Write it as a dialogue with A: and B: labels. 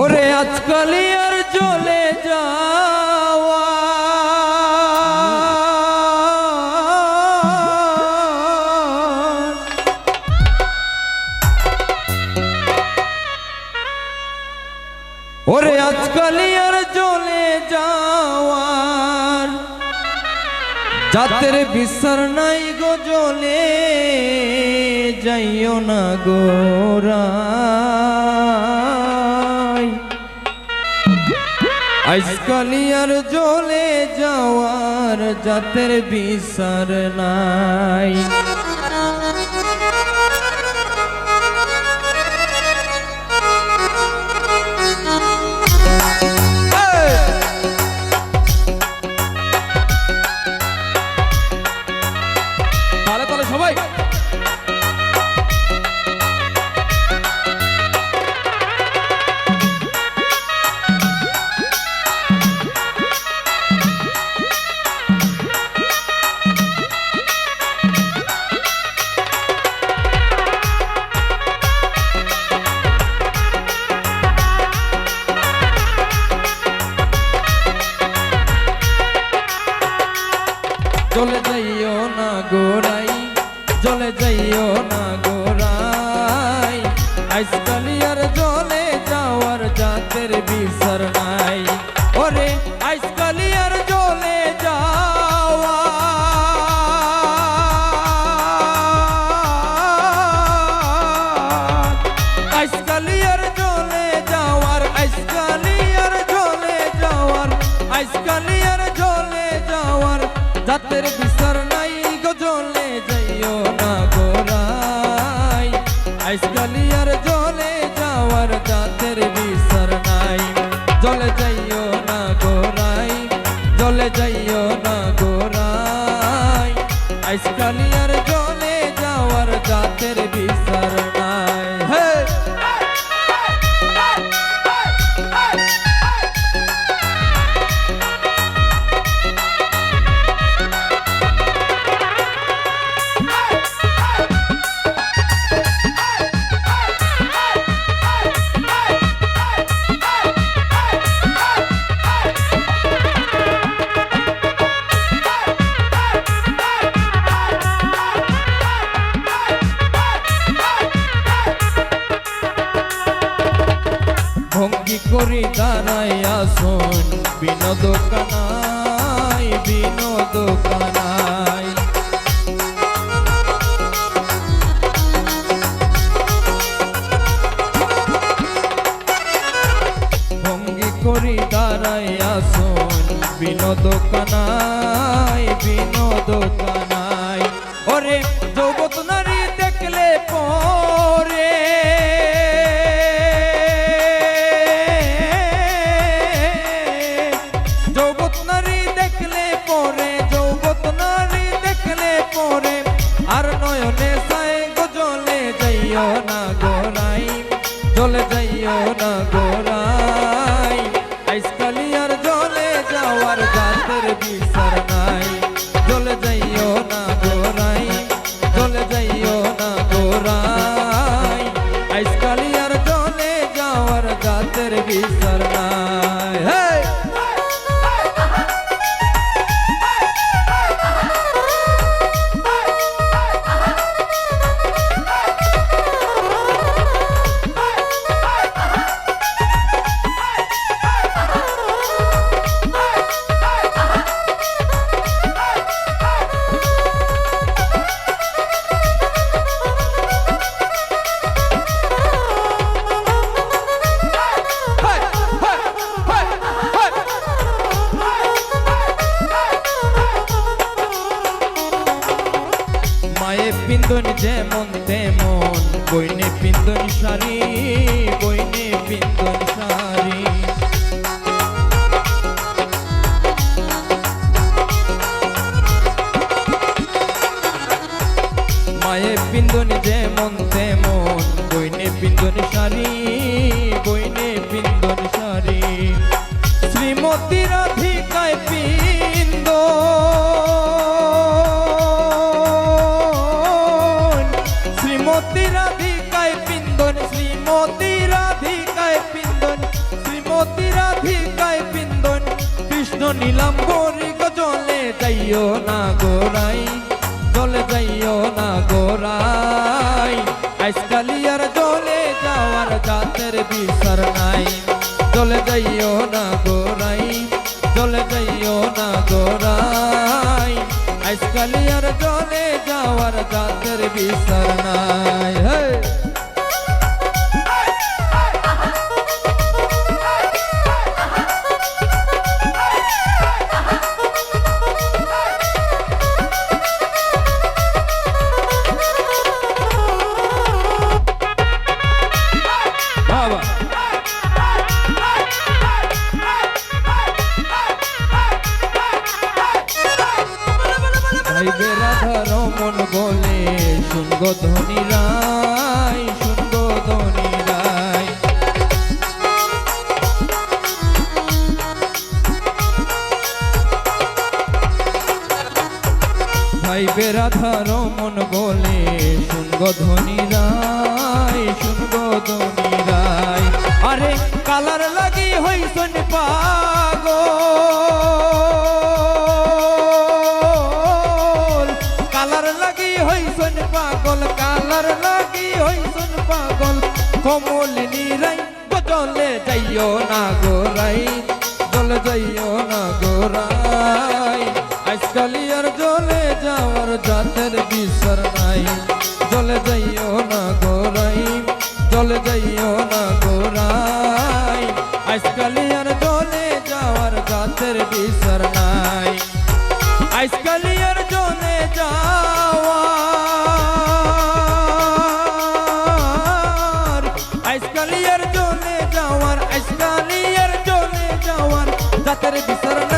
A: ওরে আজকালি আর চলে ওরে আজকালি আর চলে যাওয়ার। জাতের বিসর নাই গো জলে যাইও না গোরাই আজকালি আর জলে যাওয়ার জাতের বিচার নাই। চলে যাইও না গোরাই আজকালি আর জলে যাওয়ার জাতের বিসর নাই। ওরে আজকালি আর জলে যাওয়া আজকালি জলে জলে জলে গো জলে যাইও না গোরাই আজকালি আর জলে যাওয়ার জাতের বিসর নাই। জলে যাইও না গোরাই জলে যাইও না গোরাই আজকালি আর জলে যাওয়ার জাতের বিসর নাই করি দাঁড়াইয়া শোন বিনোদ কানাই বিনোদ কানাই। ভঙ্গি করি দাঁড়াইয়া শোন বিনোদ কানাই বিনোদ কানাই। ওরে যাওয়ার জাতের বিন্দন সারি বইনে বিন্দন সারি। মায়ে বিন্দন যেমন তেমন, বইনে বিন্দন সারি, বইনে বিন্দন সারি। শ্রীমতী রাধিকায় বিন্দন तेरा পিন্দন শ্রীমতী রাধিকায় পিন্দন শ্রীমতী রাধিকায় পিন্দন কৃষ্ণ নীলাম্বরী জলে যাইও না গোরাই জলে যাইও না গোরাই আজকালিয়ার জলে যাওয়ার জাতের বিচার নাই, জলে যাইও না গোরাই জলে যাইও না গোরাই আজকালিয়ার জলে যাওয়ার জাতের বিচার নাই হ্যাঁ ভাইবে রাধার মন বলে। শুনগ ধনী রাই শুনগ ধনী রাই ভাইবে মন বলে শুনগ ধনী রাই শুনগ ধনী রাই আরে কালার লাগি হইছন পাগল। কমল নিরাই বদলে যাইও না গোরাই জল যাইও না গোরাই আজকালি আর জলে যাওয়ার জাতের বিসর নাই, জলে যাইও না গোরাই জলে যাইও না গোরাই আজকালি আর জলে যাওয়ার জাতের বিসর নাই আজকালি আর জাতের বিচার